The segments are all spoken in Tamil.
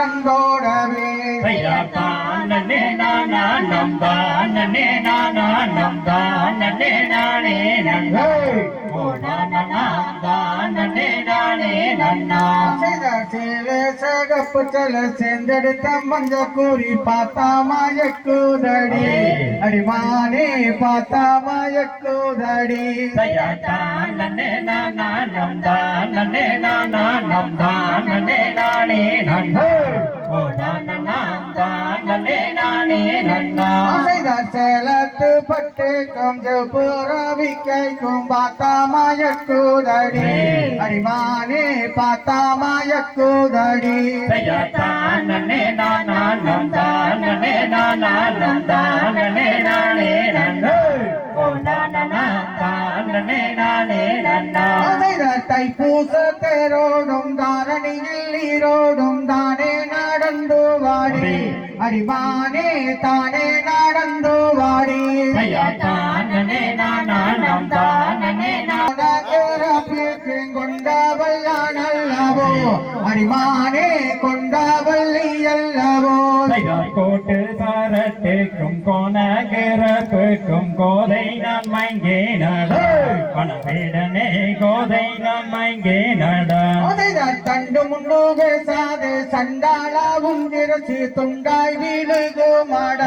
நாடந்தோடவே நன்னே நானா நம்பானே நானா நம்பானே நானே நன்னா. ஓ நானா நன்னே நானே நன்னா. சேலை சகப்பு செல சேர்ந்தெடுத்த மஞ்ச கூறி பார்த்தா மயக்குதடி. அடிமானே பார்த்தா மயக்குதடி. நன்னே நானா நம்பானே நானா நம்பானே. சேலத்து பட்டு கொஞ்சம் புறவி கைக்கும் பார்த்தா மயக்குதடி அடிமானே பார்த்தா மயக்குதடி நன்னே நானா நம்பானே நானா நம்பானே நானே நன்னா. தைப்பூச தேரோடும் தாரணியில் ஈரோடும் தானே நடந்து வாடி. அடிமானே தானே நடந்து வாடி. நன்னே நானா நம்பானே நானா. கொண்டவல்லானல்லவோ அடிமானே கொண்டவல்லி அல்லவோ கோட்டு சாரட்டுக்கும் கோனகிரப்புக்கும் கோதை நான் மங்கே நட பணவேடனே கோதை நான் மங்கே நட விரசி துண்டாய் வீழுகு மாட.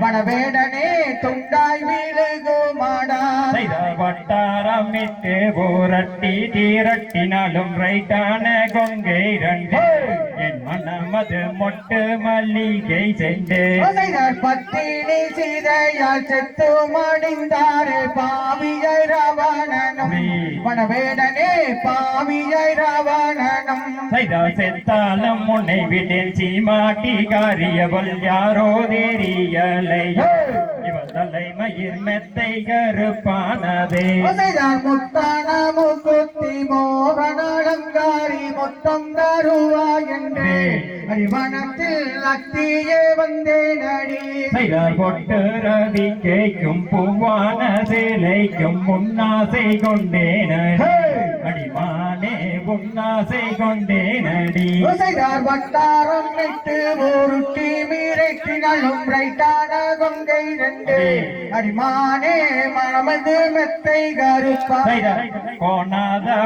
வடவேடனே துண்டாய் வீழுகு மாடா. செய்த வட்டாரம் விட்டு போரட்டி தீரட்டினாலும் ரைட்டான கொங்கை ரெண்டு என் மனமது மொட்டு மல்லிகை சென்று பத்தினி சீதையால் செத்து மடிந்தாரே பாவியை ராவணனும் வடவேடனே பாவியை ராவணனும் செய்த செத்தாலும் முன்னை விட்டில் சீமாட்டி காரியவள் யாரோ தெரியலை இவள் தலை மயிர் மெத்தை கருப்பானதே முத்தான முக்குத்தி மோகனலங்காரி மொத்தம் தருவா என்று அறிவனத்தில் அத்தியே வந்தேன் அடி செய்தார் பொட்டு ரவி கேக்கும் பூவான சேலைக்கும் முன்னாசை கொண்டேனடி அடிமானே உன்னாசை கொண்டேனடி செய்தார் வட்டாரம் விட்டு ஊருட்டி மீறட்டினாலும் ரைட்டான கொங்கை ரெண்டு. அடிமானே மனமது மெத்தை கருப்பா. கோணாத